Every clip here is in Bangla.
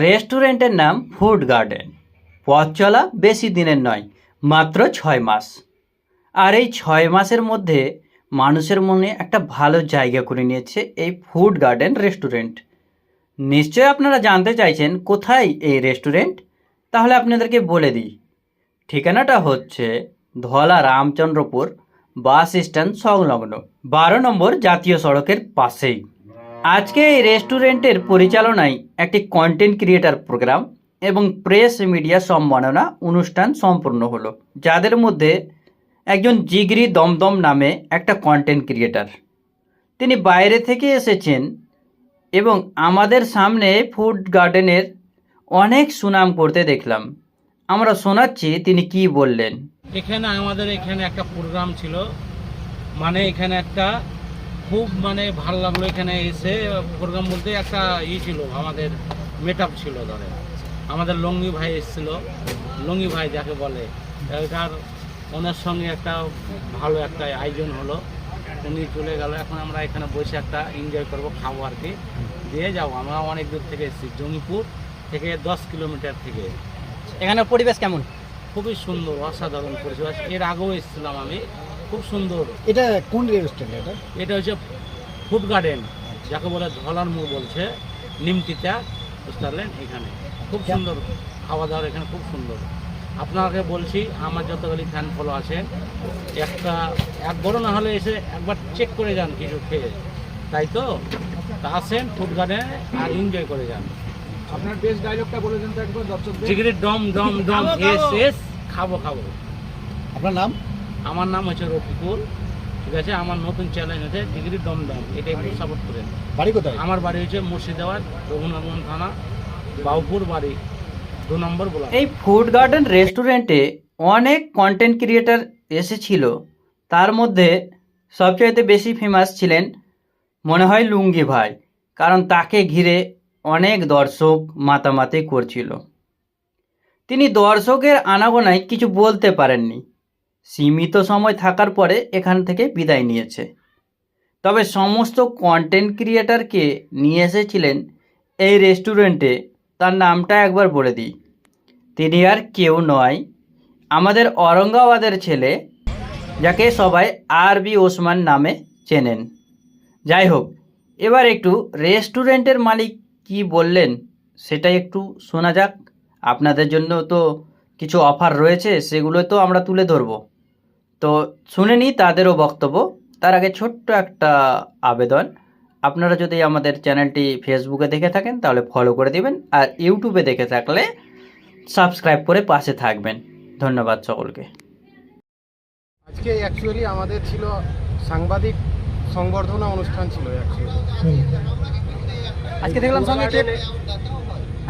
রেস্টুরেন্টের নাম ফুড গার্ডেন। পথ চলা বেশি দিনের নয়, মাত্র ছয় মাস। আর এই ছয় মাসের মধ্যে মানুষের মনে একটা ভালো জায়গা করে নিয়েছে এই ফুড গার্ডেন রেস্টুরেন্ট। নিশ্চয়ই আপনারা জানতে চাইছেন কোথায় এই রেস্টুরেন্ট? তাহলে আপনাদেরকে বলে দিই। ঠিকানাটা হচ্ছে ধলা রামচন্দ্রপুর বাস স্ট্যান্ড সংলগ্ন, বারো নম্বর জাতীয় সড়কের পাশেই। আজকে এই রেস্টুরেন্টের পরিচালনায় একটি কন্টেন্ট ক্রিয়েটার প্রোগ্রাম এবং প্রেস মিডিয়া সম্মাননা অনুষ্ঠান সম্পূর্ণ হলো, যাদের মধ্যে একজন জিগরি দমদম নামে একটা কন্টেন্ট ক্রিয়েটার তিনি বাইরে থেকে এসেছেন এবং আমাদের সামনে ফুড গার্ডেনের অনেক সুনাম করতে দেখলাম। আমরা শোনাচ্ছি তিনি কি বললেন। এখানে আমাদের এখানে একটা প্রোগ্রাম ছিল মানে এখানে একটা খুব মানে ভালো লাগল এখানে এসে। প্রোগ্রাম বলতে একটা ই ছিল আমাদের মেট ছিল ধরে আমাদের লঙ্গি ভাই এসেছিল। লঙ্গি ভাই যাকে বলে এটার ওনার সঙ্গে একটা ভালো একটা আয়োজন হলো। উনি চলে গেল। এখন আমরা এখানে বসে একটা এনজয় করব খাব আর কি। দিয়ে যাব আমরা অনেক দূর থেকে এসেছি জঙ্গিপুর থেকে দশ কিলোমিটার থেকে। এখানে পরিবেশ কেমন? খুবই সুন্দর অসাধারণ পরিবেশ। এর আগেও এসেছিলাম আমি। খুব সুন্দর। এটা কোন রেস্টুরেন্ট এটা? এটা হচ্ছে ফুড গার্ডেন যাকে বলে ধলার মুখ বলছে নিমতিতা বুঝতে পারলেন এখানে। খুব সুন্দর খাওয়া দাওয়ার এখানে খুব সুন্দর। আপনাকে বলছি আমার যতগুলি ফ্যান ফলো আছে একটা এক বড় না হলে এসে একবার চেক করে যান কিছু খেয়ে। তাই তো? তা আসেন ফুড গার্ডেনে আর এনজয় করে যান। আপনার বেস্ট ডায়লগটা বলে দেন তো একবার জিগির ডম ডম ডম এস এস খাব খাব। আপনার নাম? আমার নাম হচ্ছে রফিকুল ঠিক আছে? আমার নতুন চ্যালেঞ্জ হচ্ছে ডিগ্রি দমদম এটা একটু সাপোর্ট করেন বাড়ি কোথায়? আমার বাড়ি হচ্ছে মুর্শিদাবাদ রঘুনাথগঞ্জ থানা বাউপুর বাড়ি দু নম্বর বলা এই ফুড গার্ডেন রেস্টুরেন্টে অনেক কন্টেন্ট ক্রিয়েটার এসেছিল। তার মধ্যে সবচাইতে বেশি ফেমাস ছিলেন মনে হয় লুঙ্গি ভাই কারণ তাকে ঘিরে অনেক দর্শক মাতামাতি করছিল। তিনি দর্শকের আনাগোনায় কিছু বলতে পারেননি। সীমিত সময় থাকার পরে এখান থেকে বিদায় নিয়েছে। তবে সমস্ত কন্টেন্ট ক্রিয়েটারকে নিয়ে এসেছিলেন এই রেস্টুরেন্টে তার নামটা একবার বলে দিই। তিনি আর কেউ নয়, আমাদের অরঙ্গাবাদের ছেলে, যাকে সবাই আরবি ওসমান নামে চেনেন। যাই হোক, এবার একটু রেস্টুরেন্টের মালিক কি বললেন সেটা একটু শোনা যাক। আপনাদের জন্য তো কিছু অফার রয়েছে সেগুলো তো আমরা তুলে ধরবো। তো শুনে নিই তাদেরও বক্তব্য। তার আগে ছোট্ট একটা আবেদন। আপনারা যদি আমাদের চ্যানেলটি ফেসবুকে দেখে থাকেন তাহলে ফলো করে দিবেন। আর ইউটিউবে দেখে থাকলে সাবস্ক্রাইব করে পাশে থাকবেন। ধন্যবাদ সকলকে। আজকে অ্যাকচুয়ালি আমাদের ছিল সাংবাদিক সংবর্ধনা অনুষ্ঠান ছিল অ্যাকচুয়ালি আজকে দেখলাম সঙ্গে কেক।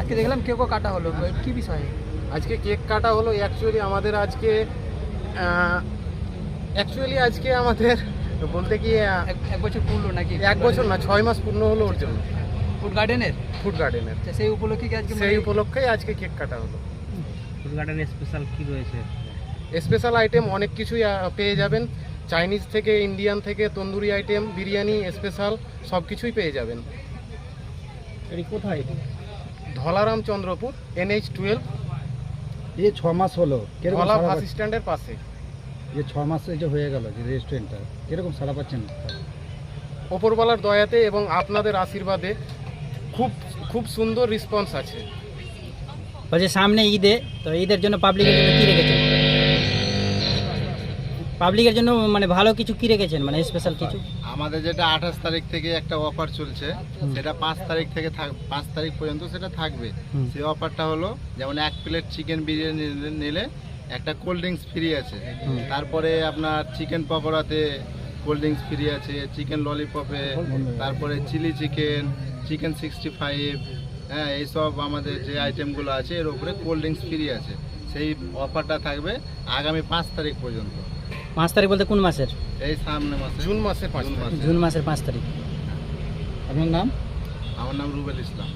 আজকে দেখলাম কেকও কাটা হলো। কি বিষয়ে? আজকে কেক কাটা হলো অ্যাকচুয়ালি আমাদের আজকে অ্যাকচুয়ালি আজকে আমাদের বলতে কি এক বছর পুরলো নাকি? এক বছর না ছয় মাস পূর্ণ হলো ওর জন্য। ফুড গার্ডেনের ফুড গার্ডেনের সেই উপলক্ষে কি আজকে সেই উপলক্ষেই আজকে কেক কাটা হলো। ফুড গার্ডেনের স্পেশাল কি রয়েছে? স্পেশাল আইটেম অনেক কিছুই পেয়ে যাবেন। চাইনিজ থেকে ইন্ডিয়ান থেকে তন্দুরি আইটেম বিরিয়ানি স্পেশাল সব কিছুই পেয়ে যাবেন। এটি কোথায়? ধলারাম চন্দ্রপুর এনএইচ টুয়েলভ এই ছ মাস হলো। ধলা বাস স্ট্যান্ডের পাশে। যে ছ মাস যে হয়ে গেল যে রেস্টুরেন্টটা কীরকম সারা পাচ্ছেন ওপরওয়ালার দয়াতে এবং আপনাদের আশীর্বাদে খুব খুব সুন্দর রেসপন্স আছে। বলছে সামনে ঈদে তো ঈদের জন্য পাবলিকের জন্য কী রেখেছেন? পাবলিকের জন্য মানে ভালো কিছু কি রেখেছেন? মানে স্পেশাল কিছু? আমাদের যেটা আঠাশ তারিখ থেকে একটা অফার চলছে সেটা পাঁচ তারিখ থেকে থাক- পাঁচ তারিখ পর্যন্ত সেটা থাকবে। সেই অফারটা হলো যেমন এক প্লেট চিকেন বিরিয়ানি নিলে একটা কোল্ড ড্রিঙ্কস ফ্রি আছে। তারপরে আপনার চিকেন পকোড়াতে কোল্ড ড্রিঙ্কস ফ্রি আছে চিকেন ললিপপে তারপরে chilli chicken chicken sixty five হ্যাঁ এইসব আমাদের যে আইটেমগুলো আছে এর উপরে কোল্ড ড্রিঙ্কস ফ্রি আছে। সেই অফারটা থাকবে আগামী পাঁচ তারিখ পর্যন্ত। পাঁচ তারিখ বলতে কোন মাসের? এই সামনে মাসে। জুন মাসে জুন জুন মাসের পাঁচ তারিখ। আপনার নাম? আমার নাম রুবেল ইসলাম।